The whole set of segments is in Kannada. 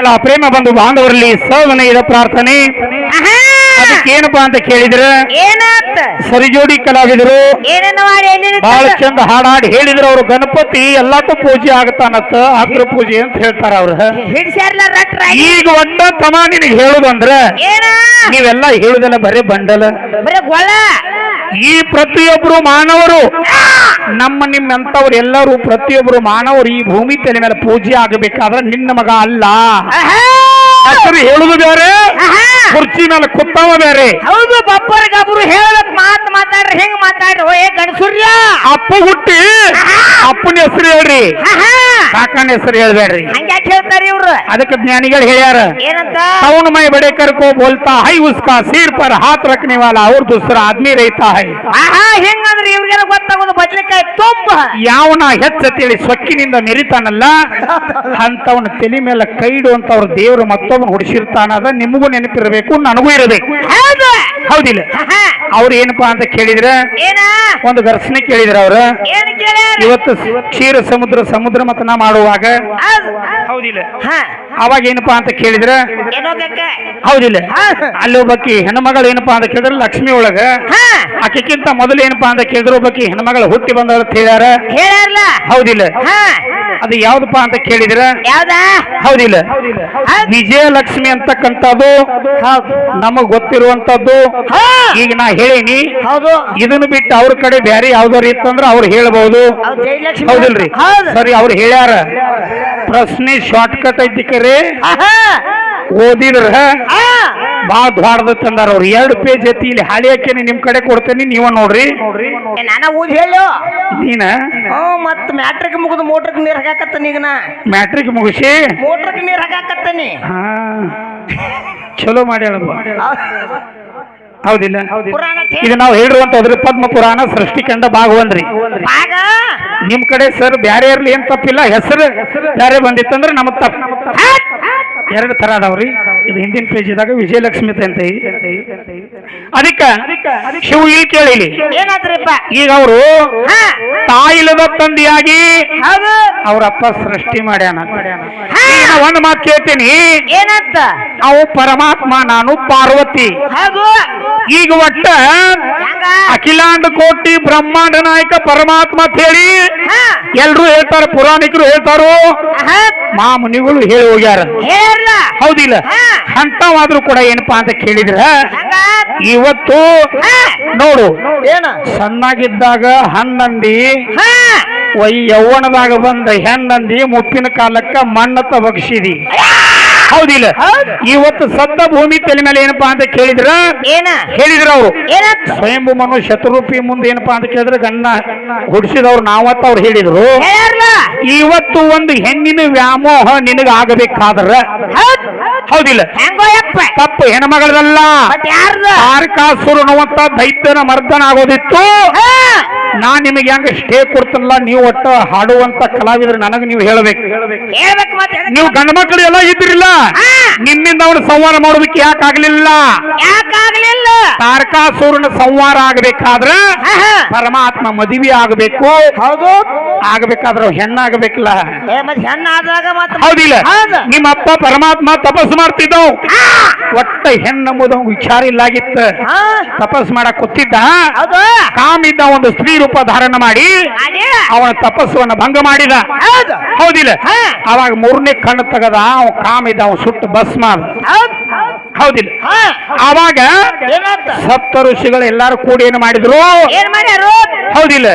ಎಲ್ಲ ಪ್ರೇಮ ಬಂಧು ಬಾಂಧವರಲ್ಲಿ ಸವನಯದ ಪ್ರಾರ್ಥನೆ. ಅದಕ್ಕೇನಪ್ಪ ಅಂತ ಕೇಳಿದ್ರೆ ಸರಿ ಸರಿಜೋಡಿ ಕಲಾವಿದರು ಬಹಳ ಚಂದ ಹಾಡಾಡಿ ಹೇಳಿದ್ರು ಅವ್ರು ಗಣಪತಿ ಎಲ್ಲಕ್ಕೂ ಪೂಜೆ ಆಗತಾನತ್ತ ಅಗ್ರ ಪೂಜೆ ಅಂತ ಹೇಳ್ತಾರ ಅವ್ರ. ಈಗ ಒಂದ ತಮ ನಿನಗೆ ಹೇಳುದಂದ್ರ ನೀವೆಲ್ಲ ಹೇಳುದಲ್ಲ ಬರೀ ಬಂಡಲ. ಈ ಪ್ರತಿಯೊಬ್ಬರು ಮಾನವರು ನಮ್ಮ ನಿಮ್ಮಂತವ್ರು ಎಲ್ಲರೂ ಪ್ರತಿಯೊಬ್ಬರು ಮಾನವರು ಈ ಭೂಮಿ ತಲೆ ಮೇಲೆ ಪೂಜೆ ಆಗಬೇಕಾದ್ರೆ ನಿನ್ನ ಮಗ ಅಲ್ಲ! ಹೆಸರು ಹೇಳುದು ಬೇರೆ! ಕುರ್ಚಿ ಮೇಲೆ ಕುತ್ತಾವ ಬೇರೆ. ಹೌದು ಬಪ್ಪರಿಗೆ ಒಬ್ರು ಹೇಳಕ್ ಮಾತ್ ಮಾತಾಡ್ರಿ ಹೆಂಗ್ ಮಾತಾಡ್ರಿ? ಓ ಏ ಗಣಸೂರ್ಯ ಅಪ್ಪು ಹುಟ್ಟಿ ಅಪ್ಪನ ಹೆಸರು ಹೇಳ್ರಿ. ಕಾಕನ ಹೆಸರು ಹೇಳ್ಬೇಡ್ರಿ. ಹಂಗ್ಯಾಕ್ ಹೇಳ್ತಾರಿ ಇವ್ರು? ಅದಕ್ಕೆ ಜ್ಞಾನಿಗಳು ಹೇಳ್ಯಾರ. ಏನಂತ? ಅವನ ಮೈ ಬಡೆ ಕರ್ಕೋ ಬೋಲ್ತಾ ಹೈ ಉಸ್ಕಾ ಸೀರ್ ಪರ್ ಹಾತ್ ರಕ್ನೆ ವಾಲ ಅವ್ರ ದುಸ್ರ ಆದ್ಮಿ ರೈತ ಹೈ. ಆಹಾ ಹೆಂಗಂದ್ರೆ ಇವ್ರಿಗೆಲ್ಲ ಗೊತ್ತಾಗೋದು ಬದ್ಲಿಕಾಯಿ ತುಂಬ. ಯಾವನ ಹೆಚ್ಚ ತಿಳಿ ಸೊಕ್ಕಿನಿಂದ ಮೆರಿತಾನಲ್ಲ ಅಂತವನ ತಲೆ ಮೇಲೆ ಕೈಡು ಅಂತ ಅವ್ರ ದೇವರು ಮತ್ತೊಬ್ಬ ಹುಡ್ಸಿರ್ತಾನ ಅದ ನಿಮಗೂ ನೆನಪಿರ್ಬೇಕು. ನನಗೂ ಇರಬೇಕು. ಹೌದು. ಹೌದಿಲ್ಲ? ಆಹಾ! ಅವ್ರು ಏನಪ್ಪಾ ಅಂತ ಕೇಳಿದ್ರೆ ಏನ? ಒಂದು ಘರ್ಷಣೆ ಕೇಳಿದ್ರ ಅವ್ರ. ಏನ್ ಕೇಳ್ಯಾರ? ಇವತ್ತು ಕ್ಷೀರ ಸಮುದ್ರ ಸಮುದ್ರ ಮತನ ಮಾಡುವಾಗ ಹೌದಿಲ್ಲ. ಹಾ. ಅವಾಗ ಏನಪ್ಪಾ ಅಂತ ಕೇಳಿದ್ರ ಏನೋ ಕಕ್ಕ ಹೌದಿಲ್ಲ. ಅಲ್ಲಿ ಒಬ್ಬಕ್ಕಿ ಹೆಣ್ಮಗಳು ಏನಪ್ಪಾ ಅಂತ ಕೇಳಿದ್ರೆ ಲಕ್ಷ್ಮಿ ಒಳಗ ಹಾ. ಆಕೆಕ್ಕಿಂತ ಮೊದಲು ಏನಪ್ಪಾ ಅಂತ ಕೇಳಿದ್ರು ಒಬ್ಬಾಕಿ ಹೆಣ್ಮಗಳು ಹುಟ್ಟಿ ಬಂದ ಅಂತ ಹೇಳ್ಯಾರ. ಹೇಳ್ಯಾರಲ್ಲ? ಹೌದಿಲ್ಲ. ಹಾ. ಅದು ಯಾವ್ದಪ್ಪ ಅಂತ ಕೇಳಿದ್ರ ಯಾವ್ದ? ಹೌದಿಲ್ಲ. ಹೌದ್. ವಿಜಯಲಕ್ಷ್ಮಿ ಅಂತಕ್ಕಂಥದ್ದು ನಮಗ್ ಗೊತ್ತಿರುವಂತದ್ದು ಹಾ. ಈಗ ನಾ ಹೇಳೀನಿ? ಹೌದು. ಇದನ್ನು ಬಿಟ್ಟು ಅವ್ರ ಕಡೆ ಬ್ಯಾರೆ ಯಾವ್ದಾರು ಇತ್ತಂದ್ರ ಅವ್ರು ಹೇಳ್ಬಹುದು ಹೌದಿಲ್ರಿ? ಹೌದು. ಸರಿ ಅವ್ರು ಹೇಳ್ಯಾರ. ಪ್ರಶ್ನೆ ಶಾರ್ಟ್ ಕಟ್ ಐತಿ ಕರೆ. ಆಹಾ! ಓದಿದ್ರ! ಬಾ ದ್ವಾರದ ತಂದಾರ ಅವ್ರು. ಎರಡು ಪೇಜ್ ಐತಿ ಇಲ್ಲಿ ಹಾಳಿ ಹಾಕೇನಿ ನಿಮ್ ಕಡೆ ಕೊಡ್ತೇನೆ ನೀವ ನೋಡ್ರಿ. ಏ, ನಾನ ಹೇಳು. ಮತ್ ಮ್ಯಾಟ್ರಿಕ್ ಮುಗಿದು ಮೋಟ್ರಿಕ್ ನೀರ್ ಹಾಕಾಕತ್ತಾನ ಈಗ ನಾ. ಮ್ಯಾಟ್ರಿಕ್ ಮುಗಿಸಿ? ಮೋಟ್ರಿಕ್ ನೀರ್ ಹಾಕಾಕತ್ತಾನಿ ಹಾ. ಚಲೋ ಮಾಡ್ಯಾಳಪ್ಪ. ಹೌದಿಲ್ಲ ಪುರಾಣ ಇದು ನಾವು ಹೇಳಿರುವಂತದ್ರಿ ಪದ್ಮ ಪುರಾಣ ಸೃಷ್ಟಿಕಂಡ ಭಾಗ ಭಾಗವನ್ರಿ. ಆಗ ನಿಮ್ ಕಡೆ ಸರ್ ಬ್ಯಾರೆ ಇರ್ಲಿ ಏನ್ ತಪ್ಪಿಲ್ಲ ಹೆಸರು ಬ್ಯಾರೆ ಬಂದಿತ್ತಂದ್ರೆ ನಮಗ್ ತಪ್ಪ. ಎರಡು ತರ ಅದಾವ್ರಿ. ಇದು ಹಿಂದಿನ ಪೇಜ್ ಇದಾಗ ವಿಜಯಲಕ್ಷ್ಮಿ ಅಂತ ಐತಿ. ಅದಕ್ಕ ಶಿವ ಇಲ್ಲಿ ಕೇಳಿಲಿ. ಏನಾದ್ರಿಪ್ಪ? ಈಗ ಅವರು ತಾಯಿಲದ ತಂದೆಯಾಗಿ ಅವರಪ್ಪ ಸೃಷ್ಟಿ ಮಾಡ್ಯಾನ. ಒಂದ್ ಮಾತು ಕೇಳ್ತೀನಿ. ಏನಂತ? ಅವು ಪರಮಾತ್ಮ ನಾನು ಪಾರ್ವತಿ. ಈಗ ಒಟ್ಟ ಅಖಿಲಾಂಡ ಕೋಟಿ ಬ್ರಹ್ಮಾಂಡ ನಾಯಕ ಪರಮಾತ್ಮ ಅಂತ ಹೇಳಿ ಹಾ. ಎಲ್ರು ಹೇಳ್ತಾರ ಪುರಾಣಿಕರು ಹೇಳ್ತಾರೋ ಆಹಾ. ಮಾ ಮುನಿಗಳು ಹೇಳಿ ಹೋಗ್ಯಾರ. ಹೌದಿಲ್ಲ? ಹಾ. ಅಂತವಾದ್ರೂ ಕೂಡ ಏನಪ್ಪಾ ಅಂತ ಕೇಳಿದ್ರೆ ಇವತ್ತು ಹಾ. ನೋಡು ಏನ? ಸಣ್ಣಾಗಿದ್ದಾಗ ಹಣ್ಣಂದಿ ಯೌವನದಾಗ ಬಂದ ಹೆಣ್ಣಂದಿ ಮುಪ್ಪಿನ ಕಾಲಕ್ಕ ಮಣ್ಣತ್ತ ಬಗ್ಸಿದಿ. ಹೌದಿಲ್ಲ ಇವತ್ತು ಸತ್ತ ಭೂಮಿ ತಲೆ ಮೇಲೆ ಏನಪ್ಪಾ ಅಂತ ಕೇಳಿದ್ರ? ಏನ? ಹೇಳಿದ್ರ ಅವರು. ಸ್ವಯಂಭೂ ಮನು ಶತರೂಪಿ ಮುಂದೆ ಏನಪ್ಪಾ ಅಂತ ಕೇಳಿದ್ರೆ? ಗಣ್ಣ ಹುಡ್ಸಿದವ್ರು ನಾವತ್ತ ಅವ್ರು ಹೇಳಿದ್ರು. ಇವತ್ತು ಒಂದು ಹೆಣ್ಣಿನ ವ್ಯಾಮೋಹ ನಿನಗ ಆಗಬೇಕಾದ್ರ ಹೌದಿಲ್ಲ. ತಪ್ಪು ಹೆಣ್ಮಗಳದಲ್ಲ. ಬಟ್ ಯಾರ್ದ? ತಾರಕಾಸುರ ನೋವಂತ ದೈತ್ಯನ ಮರ್ದನ ಆಗೋದಿತ್ತು ನಾ ನಿಮಗೆ ಹೆಂಗ ಸ್ಟೇ ಕೊಡ್ತಲ್ಲ ನೀವು ಒಟ್ಟ ಹಾಡುವಂತ ಕಲಾವಿದ್ರೆ ನನಗೆ ನೀವು ಹೇಳಬೇಕು. ಹೇಳ್ಬೇಕು ಮತ್ತೆ ನೀವು ಗಂಡ ಮಕ್ಕಳು ಎಲ್ಲ ಇದ್ರಿಲ್ಲ ಹಾ. ನಿಮ್ಮಿಂದ ಅವನು ಸಂವಾರ ಮಾಡೋದಕ್ಕೆ ಯಾಕೆ ಆಗ್ಲಿಲ್ಲ? ಯಾಕಾಗ್ಲಿಲ್ಲ ತಾರಕಾಸುರನ ಸಂವಾರ ಆಗ್ಬೇಕಾದ್ರ ಹಾ, ಹಾ. ಪರಮಾತ್ಮ ಮದುವೆ ಆಗಬೇಕು. ಹೌದು. ಆಗಬೇಕಾದ್ರೆ ಅವ್ ಹೆಣ್ಣಾಗಬೇಕಲ್ಲ ಏ ಮತ್ ಹೆಣ್ಣ ಆದಾಗ ಮತ್ ಹೌದಿಲ್ಲ ಹೌದು. ನಿಮ್ಮ ಅಪ್ಪ ಪರಮಾತ್ಮ ತಪಸ್ಸು ಮಾಡ್ತಿದ್ದವ್. ಹಾ. ಒಟ್ಟ ಹೆಣ್ಣಂಬುದು ಅವ್ನ್ ವಿಚಾರ ಇಲ್ಲಾಗಿತ್ತ. ಹಾ. ತಪಸ್ ಮಾಡಕ್ ಕೂತಿದ್ದ. ಹೌದು. ಕಾಮಿದ್ದ ಒಂದು ಸ್ತ್ರೀ ರೂಪ ಧಾರಣ ಮಾಡಿ ಅವನ ತಪಸ್ಸನ್ನ ಭಂಗ ಮಾಡಿದ. ಹೌದು. ಹೌದಿಲ್ಲ. ಅವಾಗ ಮೂರನೇ ಕಣ್ಣು ತೆಗದ ಅವ ಕಾಮಿದ ಅವ ಸುಟ್ಟು ಭಸ್ಮ ಹೌದಿಲ್ಲ? ಅವಾಗ ಸಪ್ತ ಋಷಿಗಳು ಎಲ್ಲಾರು ಕೂಡಿ ಏನು ಮಾಡಿದ್ರು? ಏನ್ ಮಾಡ್ಯಾರು? ಹೌದಿಲ್ಲ.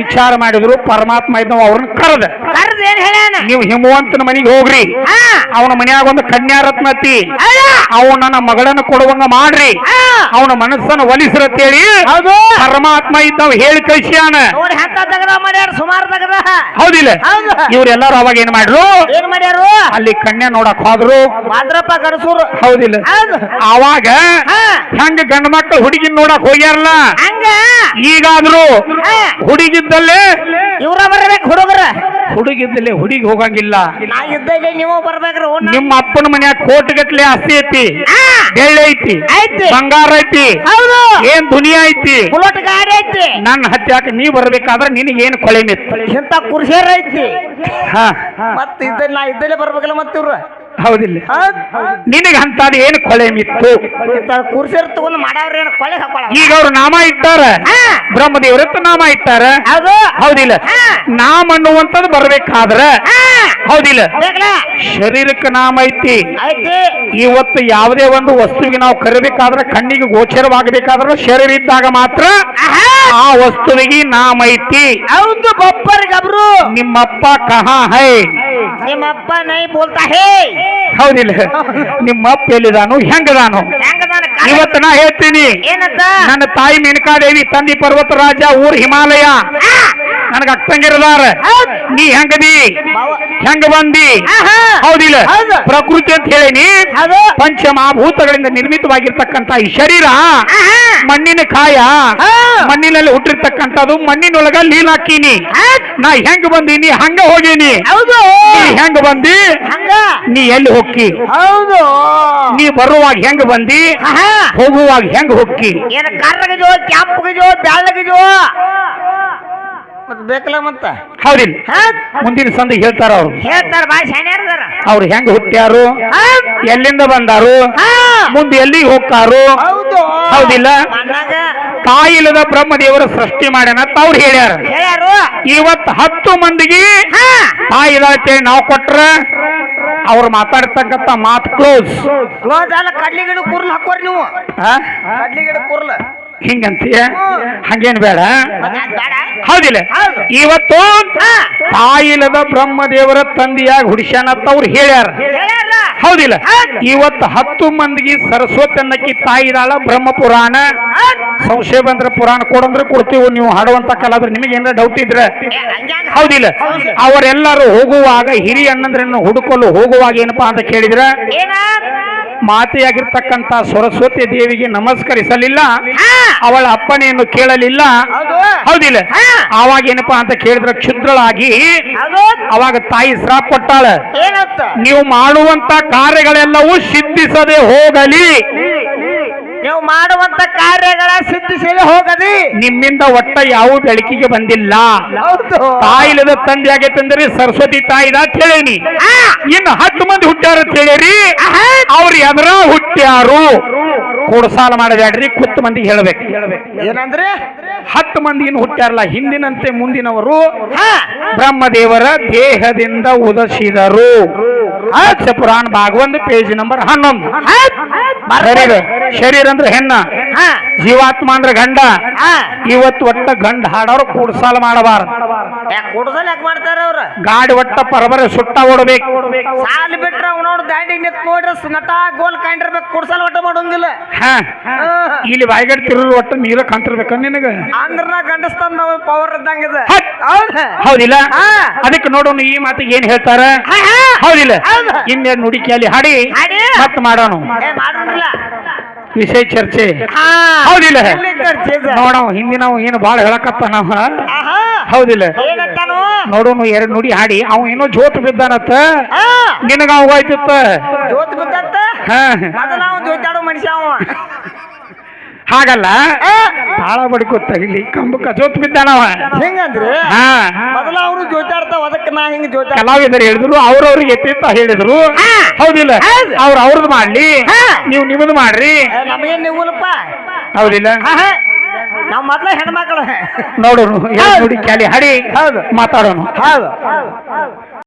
ವಿಚಾರ ಮಾಡಿದ್ರು ಪರಮಾತ್ಮ ಇದ್ದವ ಅವ್ರನ್ನ ಕರೆದ. ಕರ್ದ ಏನ್ ಹೇಳ್ಯಾನ? ನೀವು ಹಿಮವಂತನ ಮನೆಗೆ ಹೋಗ್ರಿ. ಅವನ ಮನೆಯಾಗ ಒಂದು ಕನ್ಯಾರತ್ನ ಅತ್ತಿ ಅವನು ನನ್ನ ಮಗಳನ್ನ ಕೊಡುವಂಗ ಮಾಡ್ರಿ. ಅವನ ಮನಸ್ಸನ್ನ ಒಲಿಸಿರತ್ತೇಳಿ ಪರಮಾತ್ಮ ಇದ್ದವ್ ಹೇಳಿ ಕಳ್ಸ್ಯಾನ. ಹೌದಿಲ್ಲ ಹೌದು. ಇವ್ರೆಲ್ಲಾರು ಅವಾಗ ಏನ್ ಮಾಡ್ರು? ಅಲ್ಲಿ ಕನ್ಯಾ ನೋಡಕ್ ಹೋದ್ರು. ಹೌದಿಲ್ಲ ಹೌದು. ಅವಾಗ ಹಂಗ ಗಂಡ ಮಕ್ಕಳು ಹುಡುಗಿ ನೋಡಕ್ ಹೋಗ್ಯಾರಲ್ಲ? ಹಂಗ? ಈಗಾದ್ರೂ. ಹುಡುಗಿದ್ದಲ್ಲೇ ಇವ್ರ ಬರ್ಬೇಕು ಹುಡುಗರ. ಹುಡುಗಿದ್ದಲ್ಲೇ ಹುಡುಗಿ ಹೋಗಂಗಿಲ್ಲ. ನಾ ನೀವು ಬರ್ಬೇಕ್ರ ನಿಮ್ಮ ಅಪ್ಪನ ಮನ್ಯಾಗ ಕೋಟಿಗಟ್ಲೆ ಅಸ್ತಿ ಐತಿ. ಬೆಳ್ಳಿ ಐತಿ ಐತಿ. ಬಂಗಾರ ಐತಿ ಹೌದು. ಏನ್ ದುನಿಯಾ ಐತಿ? ಬುಲೆಟ್ ಗಾಡಿ ಐತಿ. ನನ್ನ ಹತ್ಯಾಕ ನೀ ಬರ್ಬೇಕಾದ್ರೆ ನಿನಗೇನು ಕೊಳೆ ಮಿತ್? ಇಂತ ಕುರ್ಸಿಯರ್ ಐತಿ. ಹಾ. ಮತ್ತ ಇದ್ದಲ್ಲಿ ನಾ ಇದ್ದಲ್ಲೇ ಬರ್ಬೇಕಲ್ಲ ಮತ್ತಿವ್ರ ಇವ್ರು? ಹೌದಿಲ್ಲ. ನಿನಗೆ ಅಂತದ್ ಏನು ಕೊಳೆ ಮಿತ್ತು? ಕುರ್ಸಿರ್ ತಗೊಂಡ್ ಮಾಡವ್ರ ಏನ್ ಕೊಳೆ ಹಾಕೊಳ ಈಗ ಅವ್ರು ನಾಮ ಇಟ್ಟಾರ. ಬ್ರಹ್ಮದೇವರತ್ತ ನಾಮ ಇಟ್ಟಾರ? ಹೌದು. ಹೌದಿಲ್ಲ. ನಾಮ ಅನ್ನುವಂಥದ್ದು ಬರ್ಬೇಕಾದ್ರ? ಹೌದಿಲ್ಲ. ಶರೀರಕ್ಕೆ ನಾಮ ಐತಿ. ಇವತ್ತು ಯಾವುದೇ ಒಂದು ವಸ್ತುವಿಗೆ ನಾವು ಕರಿಬೇಕಾದ್ರೆ ಕಣ್ಣಿಗೆ ಗೋಚರವಾಗಬೇಕಾದ್ರೆ ಶರೀರ ಇದ್ದಾಗ ಮಾತ್ರ ಆ ವಸ್ತುವಿಗೆ ನಾಮ ಐತಿ. ಹೌದು ಬಪ್ಪರ್ ಗಬ್ರು ನಿಮ್ಮಪ್ಪ ಕಹಾ ಹೈ. ನಿಮ್ಮಪ್ಪ ನೈ ಬೋಲ್ತಾ ಹೇ. ಹೌದಿಲ್ಲ. ನಿಮ್ಮ ಅಪ್ಪ ಎಲ್ಲಿದಾನು ಹೆಂಗದಾನು. ಹೆಂಗದಾನ ಇವತ್ತು ನಾ ಹೇಳ್ತೀನಿ. ಏನಂತ? ನನ್ನ ತಾಯಿ ಮೇನಕಾದೇವಿ ತಂದಿ ಪರ್ವತ ರಾಜ ಊರ್ ಹಿಮಾಲಯ. ನನಗ ಅಕ್ಕಂಗಿರದಾರ. ನೀ ಹೆಂಗದಿ? ಹೆಂಗ ಬಂದಿ. ಹೌದಿಲ್ಲ. ಹೌದು. ಪ್ರಕೃತಿ ಅಂತ ಹೇಳಿನಿ. ಪಂಚಮಹಾಭೂತಗಳಿಂದ ನಿರ್ಮಿತವಾಗಿರ್ತಕ್ಕಂತ ಈ ಶರೀರ. ಮಣ್ಣಿನ ಕಾಯ. ಮಣ್ಣಿನಲ್ಲಿ ಹುಟ್ಟಿರ್ತಕ್ಕಂಥದ್ದು. ಮಣ್ಣಿನೊಳಗ ಲೀಲಾಕೀನಿ ನಾ ಹೆಂಗ ಬಂದೀನಿ ಹಂಗ ಹೋಗೀನಿ. ಹೆಂಗ ಬಂದಿ? ಹಂಗ. ನೀ ಎಲ್ಲಿ ಹೊಕ್ಕಿ? ಹೌದು. ನೀ ಬರುವಾಗ ಹೆಂಗ ಬಂದಿ. ಹೋಗುವಾಗ ಹೆಂಗ ಹೊಕ್ಕಿ? ಏನ ಬೇಕಲ್ಲ ಮತ್ತ? ಹೌದಿಲ್ಲ. ಹಾ? ಮುಂದಿನ ಸಂದಿ ಹೇಳ್ತಾರ ಅವ್ರು. ಹೇಳ್ತಾರ ಅವ್ರು ಹೆಂಗ ಹುಟ್ಟ್ಯಾರು? ಎಲ್ಲಿಂದ ಬಂದಾರು? ಮುಂದೆ ಎಲ್ಲಿಗೆ ಹೋಗ್ತಾರು? ಹೌದು. ಹೌದಿಲ್ಲ? ಮಣ್ಣಾಗ ಬ್ರಹ್ಮದೇವರ ಸೃಷ್ಟಿ ಮಾಡ್ಯಾನ ಅಂತ ಅವ್ರು ಹೇಳ್ಯಾರ. ಹೇಳ್ಯಾರು. ಇವತ್ ಹತ್ತು ಮಂದಿಗೆ ಹಾ. ತಾಯಿದ ಅಂತೇಳಿ ನಾವು ಕೊಟ್ರ ಅವ್ರು ಮಾತಾಡ್ತಕ್ಕಂತ ಮಾತು ಕ್ಲೋಸ್ ಕ್ಲೋಸ್ ಅಲ್ಲ ಕಡ್ಲಿ ಗಿಡ ಕುರ್ಲ್ ಹಾಕೋರಿ ನೀವು. ಕಡ್ಲಿ ಗಿಡ ಕುರ್ಲ್. ಹಿಂಗಂತೀಯ? ಹಂಗೇನ್ ಬೇಡ. ಹೌದಿಲ್ಲ. ಹೌದು. ಇವತ್ತು. ತಾಯಿಲದ ಬ್ರಹ್ಮದೇವರ ತಂದೆಯಾಗಿ ಹುಡಿಸ್ಯಾನತ್ತ ಅವ್ರು ಹೇಳ್ಯಾರ. ಹೌದಿಲ್ಲ. ಇವತ್ತು ಹತ್ತು ಮಂದಿಗೆ ಸರಸ್ವತಿ ಅನ್ನಕ್ಕಿ ತಾಯಿದಾಳ ಬ್ರಹ್ಮ ಪುರಾಣ ಸಂಶಯ ಬಂದ್ರೆ ಪುರಾಣ ಕೊಡಂದ್ರೆ ಕೊಡ್ತೀವಿ. ನೀವು ಹಾಡುವಂತ ಕಲಾದ್ರೆ ನಿಮಗೆ ಏನಾರ ಡೌಟ್ ಇದ್ರೆ. ಹೌದಿಲ್ಲ. ಅವರೆಲ್ಲರೂ ಹೋಗುವಾಗ ಹಿರಿಯ ಅಣ್ಣಂದ್ರನ್ನು ಹುಡುಕಲು ಹೋಗುವಾಗ ಏನಪ್ಪಾ ಅಂತ ಕೇಳಿದ್ರೆ? ಏನ ಮಾತೆಯಾಗಿರ್ತಕ್ಕಂತ ಸರಸ್ವತಿ ದೇವಿಗೆ ನಮಸ್ಕರಿಸಲಿಲ್ಲ. ಅವಳ ಅಪ್ಪಣೆಯನ್ನು ಕೇಳಲಿಲ್ಲ. ಹೌದು ಹೌದಿಲ್ಲ. ಅವಾಗ ಏನಪ್ಪಾ ಅಂತ ಕೇಳಿದ್ರೆ ಕ್ಷುದ್ರಳಾಗಿ ಅವಾಗ ತಾಯಿ ಶ್ರಾಪ್ ಕೊಟ್ಟಾಳ. ನೀವು ಮಾಡುವಂತ ಕಾರ್ಯಗಳೆಲ್ಲವೂ ಸಿದ್ಧಿಸದೆ ಹೋಗಲಿ. ಮಾಡುವಂತ ಕಾರ್ಯಗಳ ಸಿದ್ಧಿಸಲಿ ಹೋಗದಿ. ನಿಮ್ಮಿಂದ ಒಟ್ಟ ಯಾವ ಬೆಳಕಿಗೆ ಬಂದಿಲ್ಲ. ತಾಯಿಲದ ತಂದೆ ಆಗೈತಂದ್ರೆ ಸರಸ್ವತಿ ತಾಯಿದ ಕೇಳೇನಿ. ಹೇಳೀನಿ ಇನ್ನು ಹತ್ತು ಮಂದಿ ಹುಟ್ಟ್ಯಾರ ಅಂತ ಹೇಳಿರಿ. ಅವ್ರು ಎದರ ಹುಟ್ಟ್ಯಾರು. ಕೂಡಸಾಲ ಮಾಡಬೇಡ್ರಿ ಕುತ್ತು ಮಂದಿಗೆ ಹೇಳ್ಬೇಕು. ಏನಂದ್ರೆ? ಹತ್ತು ಮಂದಿ ಇನ್ನು ಹುಟ್ಟಾರಲ್ಲ ಹಿಂದಿನಂತೆ ಮುಂದಿನವರು. ಬ್ರಹ್ಮದೇವರ ದೇಹದಿಂದ ಉದಸಿದರು ಪುರಾಣ ಭಾಗವಂತ ಪೇಜ್ ನಂಬರ್ ಹನ್ನೊಂದು. ಶರೀರ ಅಂದ್ರೆ ಹೆಣ್ಣ. ಹಾ. ಜೀವಾತ್ಮ ಅಂದ್ರೆ ಗಂಡ. ಇವತ್ತು ಒಟ್ಟ ಗಂಡ ಹಾಡೋರು ಕೂಡಸಾಲ ಮಾಡಬಾರ ಯಾಕ್ ಕುಡ್ಸಲ್ ಯಾಕೆ ಮಾಡ್ತಾರ ಅವ್ರ? ಗಾಡಿ ಒಟ್ಟ ಪರಬರ ಸುಟ್ಟ ಓಡಬೇಕು. ಸಾಲ್ ಬಿಟ್ರ ನೋಡ್ ದಾಂಡಿ ನಿತ್ ನೋಡ್ರಿ ನಟ ಗೋಲ್ ಕಂಡಿರ್ಬೇಕು ಕುಡ್ಸಲ್ ಒಟ್ಟ ಮಾಡೋಂಗಿಲ್ಲ. ಹಾ. ಇಲ್ಲಿ ಬಾಯ್ಗಡ್ ತಿರುಳು ಒಟ್ಟ ನೀರ ಕಂತಿರ್ಬೇಕ ನಿನಗ? ಅಂದ್ರ ನಾ ಗಂಡಸ್ತಾನ ನಾವು ಪವರ್. ಹೌದ. ಹೌದಿಲ್ಲ. ಅದಕ್ಕೆ ನೋಡೋಣ ಈ ಮಾತಿಗೆ ಏನ್ ಹೇಳ್ತಾರ. ಹೌದಿಲ್ಲ? ಹೌದು. ಇನ್ನೇನು ನುಡಿಕೆಯಲ್ಲಿ ಹಾಡಿ. ಮತ್ತೆ ಮತ್ ಮಾಡೋಣ ಏ ಮಾಡೋಣಿಲ್ಲ ವಿಷಯ ಚರ್ಚೆ. ಹಾ. ಹೌದಿಲ್ಲ? ನೋಡ ಚರ್ಚೆ ನಾವು ನೋಡವ ಹಿಂದಿನವ ಏನು ಬಾಳ ಹೇಳಕತ್ತ ನಾವ? ಆಹಾ. ಹೌದಿಲ್ಲ? ಏನಂತಾನು? ನೋಡೋನು ಎರಡು ನುಡಿ ಹಾಡಿ. ಅವ ಏನೋ ಜೋತ್ ಬಿದ್ದಾನತ್ತ? ಆ, ನಿನಗ ಅವ ಹೋಯ್ತಿತ್ತ? ಜೋತ್ ಬಿದ್ದತ್ತ ಹಾ. ಮೊದಲ ಅವ ಜೋತಾಡೋ ಮನುಷ್ಯ ಅವ. ಹಾಗಲ್ಲ? ಆ, ತಾಳ ಬಡ್ಕೊತ ಇಲ್ಲಿ. ಕಂಬಕ್ಕ ಜೋತ್ ಬಿದ್ದಾನವ. ಹೆಂಗಂದ್ರೆ? ಹಾ. ಮೊದಲ ಅವ್ರು ಜೋತಾಡ್ತಾವ ಅದಕ್ಕೆ ನಾ ಹಿಂಗ್ ಜೋತ ಕಲಾವಿದರು ಹೇಳಿದ್ರು ಅವ್ರವ್ರಿಗೆ ಎತ್ತಿತ್ತ ಹೇಳಿದ್ರು. ಹೌದಿಲ್ಲ? ಹೌದು. ಅವ್ರ ಅವ್ರದ್ದು ಮಾಡ್ಲಿ. ನೀವು ನಿಮ್ಮದು ಮಾಡ್ರಿ. ನಮಗೇನ್ ನೀವುಲಪ್ಪ ಹೌದಿಲ್ಲ? ನಾವ್ ಮೊದ್ಲ ಹೆಣ್ಮಕ್ಳು. ನೋಡೋಣ ನೋಡಿ ನುಡಿ ಕ್ಯಾಲಿ ಹಾಡಿ ಹೌದು. ಮಾತಾಡೋಣ ಹೌದು.